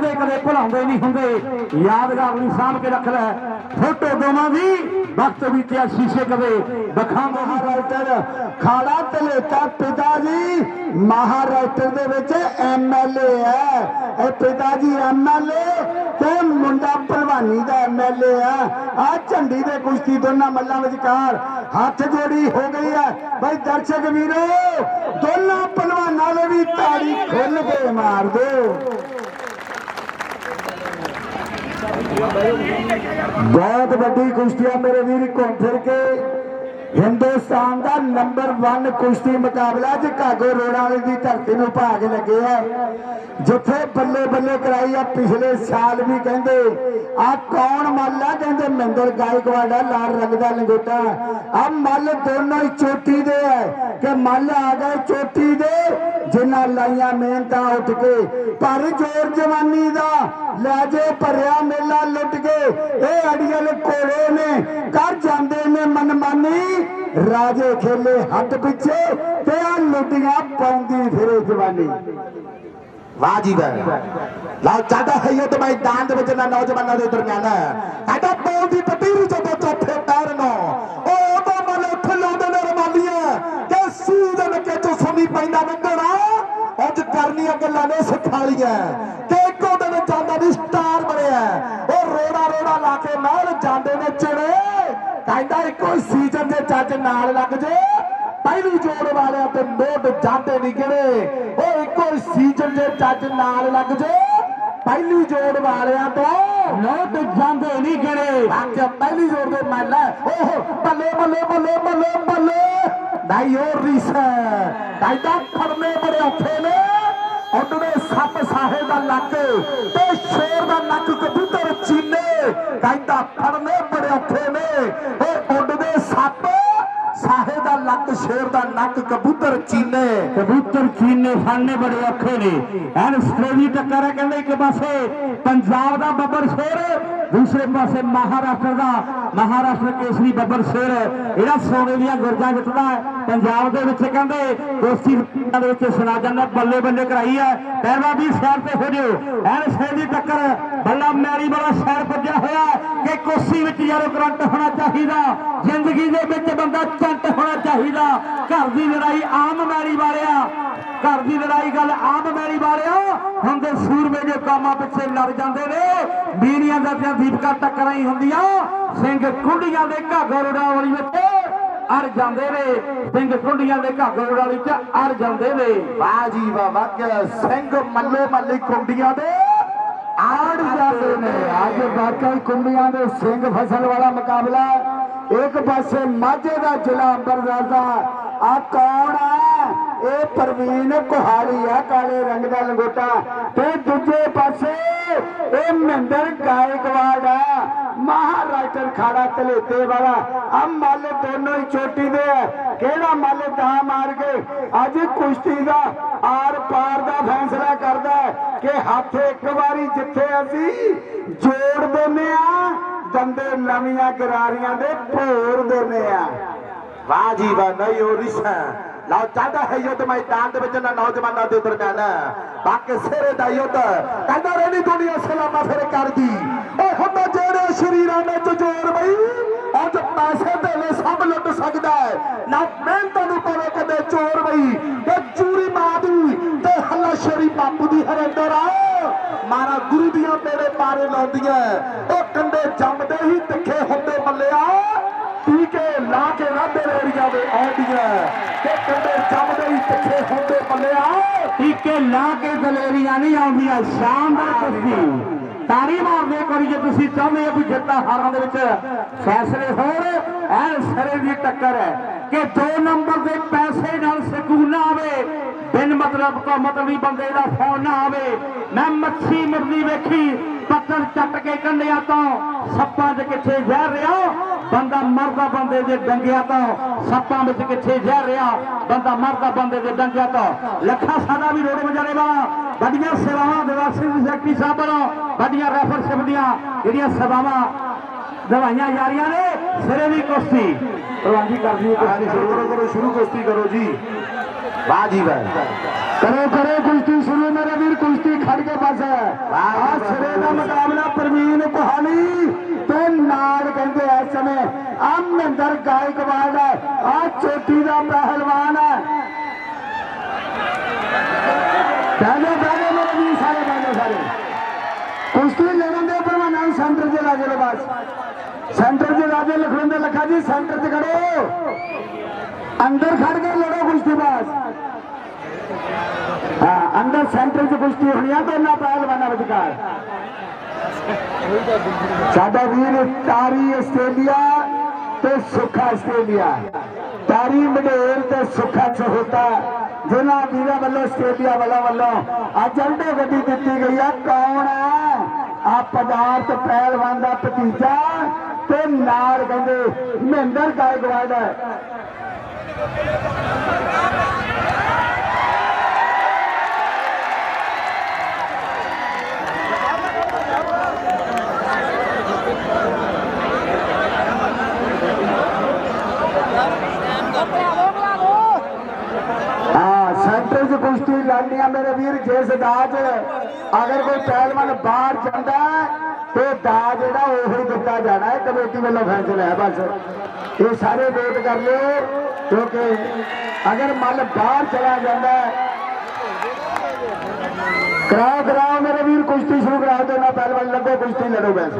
ਦੇ ਕਦੇ ਭੁਲਾਉਂਦੇ ਨਹੀਂ ਹੁੰਦੇ। ਯਾਦਗਾਰ ਨੂੰ ਸਾਂਭ ਕੇ ਰੱਖ ਲੈ। ਫੋਟੋ ਦੋਵਾਂ ਦੀ, ਵਕਤ ਬੀਤਿਆ ਸ਼ੀਸ਼ੇ ਕਦੇ। ਦਿਖਾਉਂਦੇ ਨਹੀਂ ਖਾੜਾ ਤਲੇਤਾ ਪਿਤਾ ਜੀ। ਮਹਾਰਾਸ਼ਟਰ ਦੇ ਵਿੱਚ ਐਮਐਲਏ ਹੈ। ਇਹ ਪਿਤਾ ਜੀ ਐਮਐਲਏ ਤੇ ਮੁੰਡਾ ਭਲਵਾਨੀ ਦਾ ਐਮਐਲਏ ਆ ਆ ਝੰਡੀ ਦੇ ਕੁਸ਼ਤੀ ਦੋਨਾਂ ਮੱਲਾਂ ਵਿਚਕਾਰ ਹੱਥ ਜੋੜੀ ਹੋ ਗਈ ਹੈ। ਬਈ ਦਰਸ਼ਕ ਵੀਰੋ, ਦੋਨਾਂ ਭਲਵਾਨਾਂ ਦੇ ਵੀ ਤਾੜੀ ਖੁੱਲ ਕੇ ਮਾਰ ਦਿਓ। ਬਹੁਤ ਵੱਡੀ ਕੁਸ਼ਤੀਆਂ ਮੇਰੇ ਵੀਰ ਘੁੰਮ ਫਿਰ ਕੇ। ਹਿੰਦੁਸਤਾਨ ਦਾ ਨੰਬਰ 1 ਕੁਸ਼ਤੀ ਮੁਕਾਬਲਾ ਚਿਕਾਗੋ ਰੋਡ ਵਾਲੇ ਦੀ ਧਰਤੀ ਨੂੰ ਭਾਗ ਲੱਗੇ ਹੈ ਜਿੱਥੇ ਬੱਲੇ ਬੱਲੇ ਕਰਾਈ ਆ, ਪਿਛਲੇ ਸਾਲ ਵੀ ਕਹਿੰਦੇ, ਆ ਕੌਣ ਮੱਲ ਆ? ਕਹਿੰਦੇ ਮਹਿੰਦਰ ਗਾਇਕਵਾੜ ਲਾਲ ਰੰਗ ਦਾ ਲੰਗੋਟਾ। ਆ ਮੱਲ ਦੋਨੋਂ ਹੀ ਚੋਟੀ ਦੇ ਹੈ ਕਿ ਮੱਲ ਆ ਗਏ ਚੋਟੀ ਦੇ, ਜਿਨ੍ਹਾਂ ਲਾਈਆਂ ਮਿਹਨਤਾਂ ਉੱਠ ਕੇ। ਪਰ ਜੋਰ ਜਵਾਨੀ ਦਾ ਲੈ ਜੇ ਭਰਿਆ ਮੇਲਾ ਲੁੱਟ ਕੇ। ਇਹ ਅੜੀਅਲ ਕੋਲੇ ਨੇ ਕਰ ਜਾਂਦੇ ਨੇ ਮਨਮਾਨੀ। ਰਾਜੇ ਖੇਲੇ ਹੱਥ ਪਿੱਛੇ ਤੇ ਆ ਲੁੱਟੀਆਂ ਪਾਉਂਦੀ ਫਿਰੇ ਜਵਾਨੀ। ਵਾਹ ਜੀ ਵਾਹ। ਲਓ ਚਾਹਦਾ ਹੈ ਇਹ ਮੈਦਾਨ ਦੇ ਵਿੱਚ ਨਾ ਨੌਜਵਾਨਾਂ ਦੇ ਦਰਮਿਆਨ ਸਾਡਾ ਬੋਲ ਦੀ ਪਟੀਰੀ ਜਦੋਂ ਚੌਥੇ ਪੈਰ ਨੂੰ, ਉਹ ਉਦੋਂ ਮਨ ਉੱਠ ਲਾਉਂਦੇ ਨੇ ਰਮਾਲੀਆਂ ਕਿ ਸੂਦ ਨਕੇ ਚੋਂ ਸੁਣੀ ਪੈਂਦਾ ਵੰਗਣਾ ਅੱਜ ਕਰਨੀਆਂ ਗੱਲਾਂ ਨੇ ਸਿਖਾਲੀਆਂ। ਤੇ ਇੱਕੋ ਦਿਨ ਜਾਂਦਾ ਦੀ ਸਟਾਰ ਬਣਿਆ। ਉਹ ਰੋੜਾ ਰੋੜਾ ਲਾ ਕੇ ਨਾਲ ਜਾਂਦੇ ਨੇ ਚਿੜੇ। ਕਹਿੰਦਾ ਇੱਕੋ ਸੀਜ਼ਨ ਦੇ ਚੱਜ ਨਾਲ ਲੱਗ ਜੇ। ਪਹਿਲੀ ਜੋੜ ਵਾਲਿਆਂ ਤੇ ਮੋਢ ਜਾਂਦੇ ਨਹੀਂ ਗਿਣੇ ਉਹ ਇੱਕੋ ਸੀਜ਼ਨ ਦੇ ਚੱਜ ਨਾਲ ਲੱਗ ਜੇ। ਪਹਿਲੀ ਜੋੜ ਵਾਲਿਆਂ ਤੋਂ ਲੋਟ ਜਾਂਦੇ ਨਹੀਂ ਗਿਣੇ ਵਾਕਿਆ ਪਹਿਲੀ ਜੋੜ ਦੇ ਮੱਲ ਓਹ, ਬੱਲੇ ਬੱਲੇ ਬੱਲੇ ਬੱਲੇ ਬੱਲੇ। ਨਹੀਂ, ਉਹ ਰੀਸ ਕਹਿੰਦਾ ਫੜਨੇ ਬੜੇ ਔਖੇ ਨੇ। ਉਹਨੇ ਸੱਪ ਸਾਹੇ ਦਾ ਲੱਕ ਤੇ ਸ਼ੇਰ ਦਾ ਨੱਕ ਕਬੂਤਰ ਚੀਨੇ। ਕਹਿੰਦਾ ਫੜਨੇ ਬੜੇ ਔਖੇ ਨੇ। ਉਹ ਉੱਡਦੇ ਸੱਪ ਸਾਹੇ ਦਾ ਲੱਕ, ਸ਼ੇਰ ਦਾ ਨੱਕ, ਕਬੂਤਰ ਚੀਨੇ। ਕਬੂਤਰ ਚੀਨੇ ਫੜਨੇ ਬੜੇ ਔਖੇ ਨੇ। ਐਨ ਸਟ੍ਰੇਜੀ ਟੱਕਰ ਹੈ ਕਹਿੰਦੇ ਇੱਕ ਪਾਸੇ, ਪੰਜਾਬ ਦਾ ਬੱਬਰ ਸ਼ੇਰ, ਦੂਸਰੇ ਪਾਸੇ ਮਹਾਰਾਸ਼ਟਰ ਦਾ ਮਹਾਰਾਸ਼ਟਰ ਕੇਸਰੀ ਬੱਬਰ ਸ਼ੇਰ, ਜਿਹੜਾ ਸੋਨੇ ਦੀਆਂ ਗੁਰਜਾਂ ਜਿੱਤਦਾ ਪੰਜਾਬ ਦੇ ਵਿੱਚ ਕਹਿੰਦੇ, ਦੋਸਤੀ ਦੇ ਵਿੱਚ ਸੁਣਾ ਜਾਂਦਾ ਬੱਲੇ ਬੱਲੇ ਕਰਾਈ ਹੈ। ਪਹਿਲਾ ਵੀ ਸੈਰ ਤੇ ਹੋ ਜਿਓ ਐਨ ਦੀ ਟੱਕਰ, ਬੱਲਾ ਮੈਰੀ ਵਾਲਾ ਸ਼ੈਰ ਪੁੱਜਿਆ ਹੋਇਆ ਕਿ ਕੋਸੀ ਵਿੱਚ ਯਾਰੋ ਕਰੰਟ ਹੋਣਾ ਚਾਹੀਦਾ, ਜ਼ਿੰਦਗੀ ਦੇ ਵਿੱਚ ਬੰਦਾ ਚੰਟ ਹੋਣਾ ਚਾਹੀਦਾ। ਘਰ ਦੀ ਲੜਾਈ ਆਮ ਮੈਰੀ ਵਾਲਿਆ। ਘਰ ਦੀ ਲੜਾਈ ਗੱਲ ਆਮ ਮੈਰੀ ਵਾਲਿਆ ਹੁੰਦੇ ਸੂਰਮੇ ਦੇ ਕਾਮਾਂ ਪਿੱਛੇ ਲੜ ਜਾਂਦੇ ਨੇ ਬੀੜੀਆਂ ਦਾ ਤੇ ਦੀਪਕਾ ਟੱਕਰਾਂ ਹੀ ਹੁੰਦੀਆਂ ਸਿੰਘ ਕੁੰਡੀਆਂ ਦੇ ਘਾਗੋ ਰੜਾਵਲੀ ਵਿੱਚ ਅੜ ਜਾਂਦੇ ਨੇ ਸਿੰਘ ਕੁੰਡੀਆਂ ਦੇ ਘਾਗੋ ਰੜਾਵਲੀ ਚ ਅੜ ਜਾਂਦੇ ਨੇ। ਵਾਹ ਜੀ ਵਾਹ ਵਾਕਿਆ ਸਿੰਘ ਮੱਲੇ ਮੱਲੀ ਕੁੰਡੀਆਂ ਦੇ ਆੜ ਜਾਂਦੇ ਨੇ। ਅੱਜ ਵਾਕਈ ਕੁੰਡੀਆਂ ਦੇ ਸਿੰਘ ਫਸਲ ਵਾਲਾ ਮੁਕਾਬਲਾ ਇੱਕ ਪਾਸੇ ਮਾਝੇ ਦਾ ਜ਼ਿਲ੍ਹਾ ਅੰਬਰਸਰ ਦਾ ਆ ਕੌਣ ਆ? ਇਹ ਪ੍ਰਵੀਨ ਕੁਹਾੜੀ ਆ, ਕਾਲੇ ਰੰਗ ਦਾ ਲੰਗੋਟਾ। ਤੇ ਦੂਜੇ ਪਾਸੇ ਇਹ ਮਹਿੰਦਰ ਗਾਇਕਵਾੜ ਆ ਮਹਾਰਾਸ਼ਟਰ ਖਾੜਾ ਤਲੇਤੇ ਵਾਲਾ। ਆ ਮੱਲ ਦੋਨੋਂ ਹੀ ਚੋਟੀ ਦੇ ਆ। ਕਿਹੜਾ ਮੱਲ ਦਾ ਮਾਰ ਕੇ ਅੱਜ ਕੁਸ਼ਤੀ ਦਾ ਆਰ ਪਾਰ ਦਾ ਫੈਸਲਾ ਕਰਦਾ ਕਿ ਹੱਥ ਇੱਕ ਵਾਰੀ ਜਿੱਥੇ ਅਸੀਂ ਜੋੜ ਦਿੰਨੇ ਆ, ਦੰਦੇ ਨਵੀਆਂ ਗਰਾਰੀਆਂ ਦੇ ਭੋਰ ਦਿੰਨੇ ਆ। ਵਾਹ ਜੀ ਵਾਹ, ਨਹੀਂ ਹੋ ਰਿਸ਼ਾ ਲਓ ਚਾਹਦਾ ਹੈ ਯੁੱਧ ਮੈਦਾਨ ਦੇ ਵਿੱਚ ਨਾ ਨੌਜਵਾਨਾਂ ਦੇ ਦਰਮਿਆਨ। ਬਾਕੀ ਸਿਰੇ ਦਾ ਯੁੱਧ ਕਹਿੰਦਾ ਰਹਿਣੀ ਦੁਨੀਆ ਸਲਾਮਾ ਫਿਰ ਕਰਦੀ। ਉਹ ਹੁੰਦਾ ਜਿਹੜੇ ਸ਼ਰੀਰਾਂ ਵਿੱਚ ਜ਼ੋਰ ਬਈ, ਅੱਜ ਪੈਸੇ ਦੇਲੇ ਸਭ ਲੁੱਟ ਸਕਦਾ ਹੈ। ਨਾ ਮਿਹਨਤ ਨੂੰ ਪਵੇ ਕਦੇ ਚੋਰ ਬਈ ਤੇ ਚੂਰੀ ਮਾਦੀ ਤੇ ਹੱਲਾ ਸ਼ਰੀ ਬਾਪੂ ਦੀ ਹਰਿੰਦਰ। ਆ ਮਾਰਾ ਗੁਰੂ ਦੀਆਂ ਤੇਰੇ ਪਾਰੇ ਲਾਉਂਦੀਆਂ। ਉਹ ਕੰਡੇ ਜੰਮਦੇ ਹੀ ਤਿੱਖੇ ਹੁੰਦੇ ਮੱਲਿਆ। ਟੀਕੇ ਲਾ ਕੇ ਰਾਧੇ ਰੇੜੀਆਂ ਦੇ ਆਉਂਦੀਆਂ। ਜੰਮਦੇ ਹੀ ਤਿੱਖੇ ਹੁੰਦੇ ਮੱਲਿਆ ਟੀਕੇ ਲਾ ਕੇ ਦਲੇਰੀਆਂ ਨਹੀਂ ਆਉਂਦੀਆਂ, ਸ਼ਾਨਦਾਰ ਕੁਸ਼ਤੀ ਤਾੜੀ ਮਾਰਦੇ ਕਰੀ ਜੇ ਤੁਸੀਂ ਚਾਹੁੰਦੇ ਹੋ ਵੀ ਜਿੱਤਾਂ ਹਾਰਾਂ ਦੇ ਵਿੱਚ ਫੈਸਲੇ ਹੋਣ, ਐਨ ਸਰੇ ਦੀ ਟੱਕਰ ਹੈ। ਕਿ ਦੋ ਨੰਬਰ ਦੇ ਪੈਸੇ ਨਾਲ ਸਕੂਨ ਨਾ ਆਵੇ, ਬਿਨ ਮਤਲਬ ਤੋਂ ਮਤਲਬੀ ਬੰਦੇ ਦਾ ਫੋਨ ਨਾ ਆਵੇ। ਮੈਂ ਮੱਛੀ ਮਿਰਦੀ ਵੇਖੀ ਪੱਤਰ ਚੱਟ ਕੇ ਕੰਡਿਆਂ ਤੋਂ, ਸੱਪਾਂ ਦੇ ਕਿੱਥੇ ਜ਼ਹਿਰ ਰਿਹਾ? ਬੰਦਾ ਮਰਦਾ ਬੰਦੇ ਦੇ ਡੰਗਿਆਂ ਤੋਂ, ਸੱਪਾਂ ਵਿੱਚ ਕਿੱਥੇ ਜ਼ਹਿਰ ਰਿਹਾ? ਬੰਦਾ ਮਰਦਾ ਬੰਦੇ ਦੇ ਡੰਗਿਆਂ ਤੋਂ। ਲੱਖਾ ਸਾਡਾ ਵੀ ਰੋੜੇ ਵਜਾਰੇ ਵਾਲਾ। ਵੱਡੀਆਂ ਸੇਵਾਵਾਂ ਦਿਵਾਸੀ ਸੈਕਟਰੀ ਸਾਹਿਬ ਵੱਲੋਂ ਵੱਡੀਆਂ ਰੈਫਰਸ਼ਿਪ ਦੀਆਂ ਜਿਹੜੀਆਂ ਸੇਵਾਵਾਂ ਦਵਾਈਆਂ ਜਾ ਰਹੀਆਂ ਨੇ, ਸਿਰੇ ਦੀ ਕੁਸ਼ਤੀ। ਕਰਦੀ ਹੈ ਕੁਸ਼ਤੀ ਸ਼ੁਰੂ ਕਰੋ ਕਰੋ ਸ਼ੁਰੂ ਕੁਸ਼ਤੀ ਕਰੋ ਜੀ। ਵਾਹ ਜੀ ਵਾਹ। ਕਰੋ ਕਰੋ ਕੁਸ਼ਤੀ ਸ਼ੁਰੂ ਮੇਰੇ ਵੀਰ ਕੁਸ਼ਤੀ ਫੜ ਕੇ ਬਸ। ਆ ਸਿਰੇ ਦਾ ਮੁਕਾਬਲਾ ਪ੍ਰਵੀਨ ਕੋਹਾਲੀ ਤੇ ਨਾਲ ਕਹਿੰਦੇ ਇਸ ਸਮੇਂ ਆ ਮਹਿੰਦਰ ਗਾਇਕਵਾੜ ਆ ਚੋਟੀ ਦਾ ਪਹਿਲਵਾਨ ਹੈ ਬੈਠੋ ਬੈਠੋ ਮੇਰੇ ਵੀ ਸਾਰੇ ਬੈਠੋ ਸਾਰੇ। ਕੁਸ਼ਤੀ ਲੜਨ ਦੇ ਪਹਿਲਵਾਨਾਂ ਨੂੰ ਸੈਂਟਰ 'ਚ ਲਾ ਕੇ ਬਸ। ਸੈਂਟਰ 'ਚ ਰਾਜੇ ਕੇ ਲਖਵਿੰਦਰ ਲੱਖਾ ਜੀ, ਸੈਂਟਰ 'ਚ ਖੜੋ। ਅੰਦਰ ਖੜ ਕੇ ਲੜੋ ਕੁਸ਼ਤੀ ਬਸ ਹਾਂ, ਅੰਦਰ ਸੈਂਟਰ 'ਚ ਕੁਸ਼ਤੀ ਹੋਣੀ ਆ ਦੋਨਾਂ ਪਹਿਲਵਾਨਾਂ ਵਿਚਕਾਰ। ਸਾਡਾ ਵੀਰ ਤਾਰੀ ਆਸਟ੍ਰੇਲੀਆ ਤੇ ਸੁੱਖਾ ਆਸਟ੍ਰੇਲੀਆ। ਤਾਰੀ ਮਡੇਰ ਤੇ ਸੁੱਖਾ ਚਹੋਤਾ, ਜਿਨ੍ਹਾਂ ਵੀਰਾਂ ਵੱਲੋਂ ਆਸਟ੍ਰੇਲੀਆ ਵੱਲੋਂ ਵੱਲੋਂ ਅੱਜ ਅੰਡੇ ਗੱਡੀ ਦਿੱਤੀ ਗਈ ਆ। ਕੌਣ ਹੈ ਆ ਪਦਾਰਥ ਪਹਿਲਵਾਨ ਦਾ ਭਤੀਜਾ ਤੇ ਨਾਲ ਕਹਿੰਦੇ ਮਹਿੰਦਰ ਗਾਇਕਵਾੜ ਹੈ ਹਾਂ ਸੈਂਟਰ 'ਚ ਕੁਸ਼ਤੀ ਲੜਨੀਆਂ ਮੇਰੇ ਵੀਰ ਜਿਸ ਦਾਜ ਅਗਰ ਕੋਈ ਪਹਿਲਵਾਨ ਬਾਹਰ ਜਾਂਦਾ ਹੈ, ਤੇ ਦਾਜ ਜਿਹੜਾ ਉਹ ਹੀ ਦਿੱਤਾ ਜਾਣਾ ਹੈ ਕਮੇਟੀ ਵੱਲੋਂ ਫੈਸਲਾ ਹੈ ਬਸ। ਇਹ ਸਾਰੇ ਵੋਟ ਕਰ ਲਿਓ ਕਿਉਂਕਿ ਅਗਰ ਮੱਲ ਬਾਹਰ ਚਲਾ ਜਾਂਦਾ ਹੈ ਕਰਾਓ ਕਰਾਓ ਮੇਰੇ ਵੀਰ ਕੁਸ਼ਤੀ ਸ਼ੁਰੂ ਕਰਾ ਦਿਓ ਨਾ ਪਹਿਲਵਾਨ ਲੱਗੋ ਕੁਸ਼ਤੀ ਲੜੋ ਬੈਸ।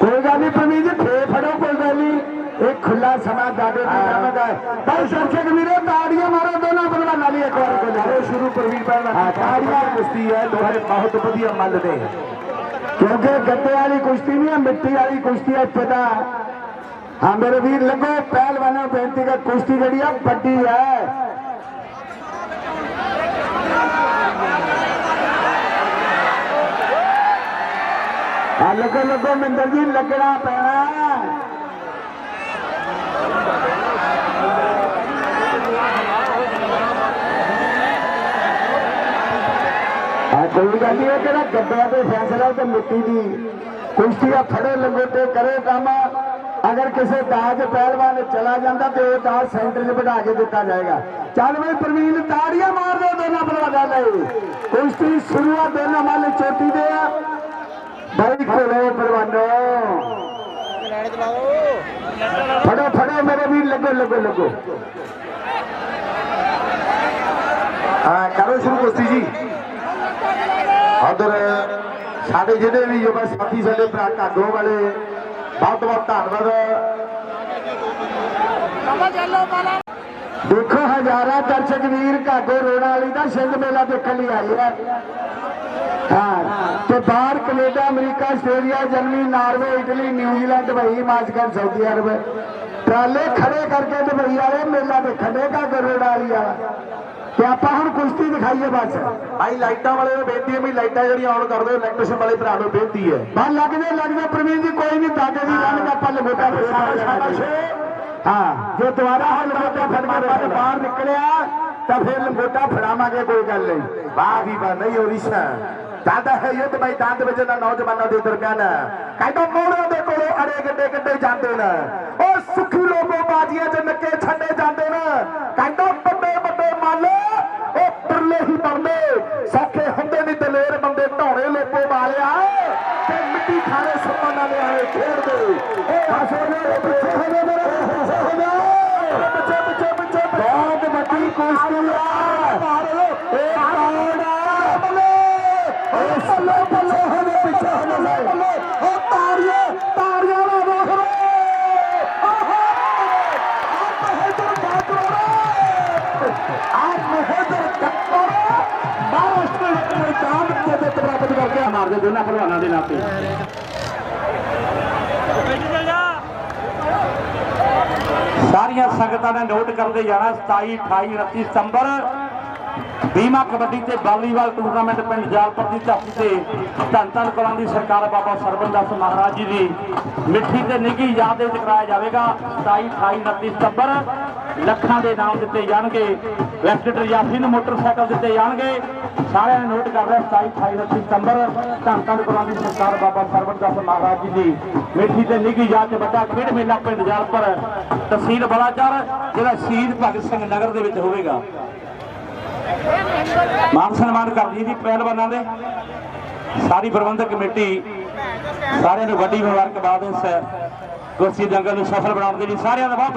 ਕੋਈ ਗੱਲ ਨਹੀਂ ਪ੍ਰਵੀਨ ਜੀ ਫੇ ਫੜੋ ਕੋਈ ਗੱਲ ਨਹੀਂ। ਇਹ ਖੁੱਲਾ ਸਮਾਂ ਦਾਦੇ ਦੀ ਰਹਿਮਤ ਹੈ ਭਾਈ ਦਰਸ਼ਕ ਵੀਰੋ ਤਾੜੀਆਂ ਮਾਰੋ ਦੋਨਾਂ ਪਹਿਲਵਾਨਾਂ ਲਈ ਇੱਕ ਵਾਰ। ਕੋਈ ਸ਼ੁਰੂ ਪ੍ਰਵੀਨ ਪਹਿਲਵਾਨ ਤਾੜੀਆਂ। ਕੁਸ਼ਤੀ ਹੈ ਦੋਹਰੇ ਬਹੁਤ ਵਧੀਆ ਮੱਲ ਦੇ। ਕਿਉਂਕਿ ਗੱਤੇ ਵਾਲੀ ਕੁਸ਼ਤੀ ਨਹੀਂ ਹੈ, ਮਿੱਟੀ ਵਾਲੀ ਕੁਸ਼ਤੀ ਹੈ ਇੱਥੇ ਹਾਂ, ਮੇਰੇ ਵੀਰ ਲੱਗੋ, ਪਹਿਲਵਾਨਾਂ ਨੂੰ ਬੇਨਤੀ ਕਰ, ਕੁਸ਼ਤੀ ਜਿਹੜੀ ਆ ਵੱਡੀ ਹੈ। ਆ ਲੱਗੋ ਲੱਗੋ, ਮਿੰਦਰ ਜੀ, ਲੱਗਣਾ ਪੈਣਾ ਆ ਕੋਈ ਗੱਲ ਨਹੀਂ ਇਹ ਕਿਹੜਾ ਤੇ ਫੈਸਲਾ ਤੇ ਮਿੱਟੀ ਦੀ ਕੁਸ਼ਤੀ ਆ ਫੜੇ ਲੰਗੋਟੇ ਕਰੇ ਕੰਮ। ਅਗਰ ਕਿਸੇ ਦਾਜ ਪਹਿਲਵਾਨ ਚਲਾ ਜਾਂਦਾ ਤੇ ਉਹ ਦਾਜ ਸੈਂਟਰ 'ਚ ਬਿਠਾ ਕੇ ਦਿੱਤਾ ਜਾਏਗਾ। ਚੱਲ ਬਈ ਪ੍ਰਵੀਨ, ਤਾੜੀਆਂ ਮਾਰ ਦਿਓ ਦੋਨਾਂ ਪਹਿਲਵਾਨਾਂ ਲਈ ਕੁਸ਼ਤੀ ਸ਼ੁਰੂਆਤ ਦੋਨਾਂ ਮਾਲੇ ਚੋਟੀ ਦੇ ਆ। ਬਾਈ ਖੋਲੋ ਪਹਿਲਵਾਨੋ ਫੜੋ ਫੜੋ ਮੇਰੇ ਵੀਰ, ਲੱਗੋ ਲੱਗੋ ਲੱਗੋ। ਹਾਂ, ਕਰੋ ਸ਼ੁਰੂ ਕੁਸ਼ਤੀ ਜੀ। ਉਧਰ ਸਾਡੇ ਜਿਹੜੇ ਵੀ ਯੁਵਾ ਸਾਥੀ ਸਾਡੇ ਭਰਾ ਕਾਗੋ ਵਾਲੇ, ਬਹੁਤ ਬਹੁਤ ਧੰਨਵਾਦ। ਦੇਖੋ ਹਜ਼ਾਰਾਂ ਦਰਸ਼ਕ ਵੀਰ ਕਾਗੋ ਰੋਣਾ ਵਾਲੀ ਦਾ ਸਿੰਘ ਮੇਲਾ ਦੇਖਣ ਲਈ ਆਏ ਆ। ਹਾਂ, ਤੇ ਬਾਹਰ Canada, America, Australia, Germany, Norway, Italy, New Zealand, Dubai Moscow Saudi Arabia. ਟਰਾਲੇ ਖੜੇ ਕਰਕੇ ਦੁਬਈ ਵਾਲੇ ਮੇਲਾ ਦੇਖਣ ਦੇ ਕਾਗੋ ਰੋਣਾ ਵਾਲੀ ਆ ਤੇ ਆਪਾਂ ਹੁਣ ਕੁਸ਼ਤੀ ਦਿਖਾਈਏ ਬਸ। ਭਾਈ ਲਾਈਟਾਂ ਵਾਲੇ ਨੂੰ ਬੇਨਤੀ ਹੈ ਵੀ ਲਾਈਟਾਂ ਜਿਹੜੀਂ ਆਨ ਕਰ ਦਿਓ ਇਲੈਕਟ੍ਰੀਸ਼ਨ ਵਾਲੇ ਭਰਾ ਨੂੰ ਬੇਨਤੀ ਹੈ। ਬਸ ਲੱਗਦੇ ਲੱਗਦੇ ਪ੍ਰਵੀਨ ਜੀ ਕੋਈ ਨਹੀਂ ਦਾਦੇ ਦੀ ਗੱਲ ਦਾ ਆਪਾਂ ਲਗੋਟਾ। ਹਾਂ। ਜੇ ਦੁਬਾਰਾ ਹਾਂ ਲਗੋਟਾ ਫੜ ਕੇ ਬਾਹਰ ਨਿਕਲਿਆ ਤਾਂ ਫਿਰ ਲੰਗੋਟਾ ਫੜਾਵਾਂਗੇ ਕੋਈ ਗੱਲ ਨਹੀਂ। ਵਾਹ ਵੀ ਵਾਹ ਨਹੀਂ ਹੋਰੀਸ਼ਾ ਦਾਦਾ ਹੈ ਯੁੱਧ ਮੈਦਾਨ ਦੇ ਵਿੱਚ ਨਾ ਨੌਜਵਾਨਾਂ ਦੇ ਦਰਮਿਆਨ ਕਹਿੰਦਾ ਮੋੜਿਆਂ ਦੇ ਕੋਲੋਂ ਅੜੇ ਗੱਡੇ ਗੱਡੇ ਜਾਂਦੇ ਨੇ। ਉਹ ਸੁਖੀ ਲੋਕੋ ਬਾਜੀਆਂ 'ਚ ਨੱਕੇ ਛੱਡੇ ਜਾਂਦੇ ਨੇ। ਕਹਿੰਦਾ ਵੱਡੇ ਉਹ ਪਰਲੇ ਹੀ ਪਰਲੇ ਸੌਖੇ ਆਪ ਹੈਦਰ ਕੱਕਰ ਮਹਾਰਾਸ਼ਟਰ ਦੇ ਮੈਦਾਨ ਦੇ ਵਿੱਚ ਪ੍ਰਾਪਤ ਕਰਕੇ ਮਾਰਦੇ ਦੋਨਾਂ ਪਹਿਲਵਾਨਾਂ ਦੇ ਨਾਤੇ। ਸਾਰੀਆਂ ਸੰਗਤਾਂ ਨੇ ਨੋਟ ਕਰਦੇ ਜਾਣਾ 27 28 29 ਸਤੰਬਰ ਬੀਮਾ ਕਬੱਡੀ ਤੇ ਵਾਲੀਬਾਲ ਟੂਰਨਾਮੈਂਟ ਪਿੰਡ ਜਾਲਪੁਰ ਦੀ ਧਰਤੀ ਤੇ ਧੰਨ ਧੰਨ ਕਲਾਂ ਦੀ ਸਰਕਾਰ ਬਾਬਾ ਸਰਬੰਦਾਸ ਮਹਾਰਾਜ ਜੀ ਦੀ ਮਿੱਠੀ ਤੇ ਨਿੱਘੀ ਯਾਦ ਦੇ ਵਿੱਚ ਕਰਾਇਆ ਜਾਵੇਗਾ। 27 28 29 ਸਤੰਬਰ ਲੱਖਾਂ ਦੇ ਨਾਮ ਦਿੱਤੇ ਜਾਣਗੇ। ਵੈਸਟਰ ਯਾਸੀ ਨੂੰ ਮੋਟਰਸਾਈਕਲ ਦਿੱਤੇ ਜਾਣਗੇ। ਸਾਰਿਆਂ ਨੇ ਨੋਟ ਕਰ ਲਿਆ 27 28 29 ਸਤੰਬਰ ਧੰਨ ਧੰਨ ਕਲਾਂ ਦੀ ਸਰਕਾਰ ਬਾਬਾ ਸਰਬੰਦਾਸ ਮਹਾਰਾਜ ਜੀ ਦੀ ਮਿੱਠੀ ਤੇ ਨਿੱਘੀ ਯਾਦ ਤੇ ਵੱਡਾ ਖੇਡ ਮੇਲਾ ਪਿੰਡ ਜਾਲਪੁਰ। ਤਹਿਸੀਲ ਬਲਾਚੌਰ, ਜਿਹੜਾ ਸ਼ਹੀਦ ਭਗਤ ਸਿੰਘ ਨਗਰ ਦੇ ਵਿੱਚ ਹੋਵੇਗਾ। ਮਾਨ ਸਨਮਾਨ ਕਰਦੀ ਜੀ ਪਹਿਲਵਾਨਾਂ ਦੇ। ਸਾਰੀ ਪ੍ਰਬੰਧਕ ਕਮੇਟੀ, ਸਾਰਿਆਂ ਨੂੰ ਵੱਡੀ ਮੁਬਾਰਕਬਾਦ ਇਸ ਕੁਰਸੀ ਦੰਗਲ ਨੂੰ ਸਫਲ ਬਣਾਉਣ ਦੇ ਲਈ ਸਾਰਿਆਂ ਦਾ ਬਹੁਤ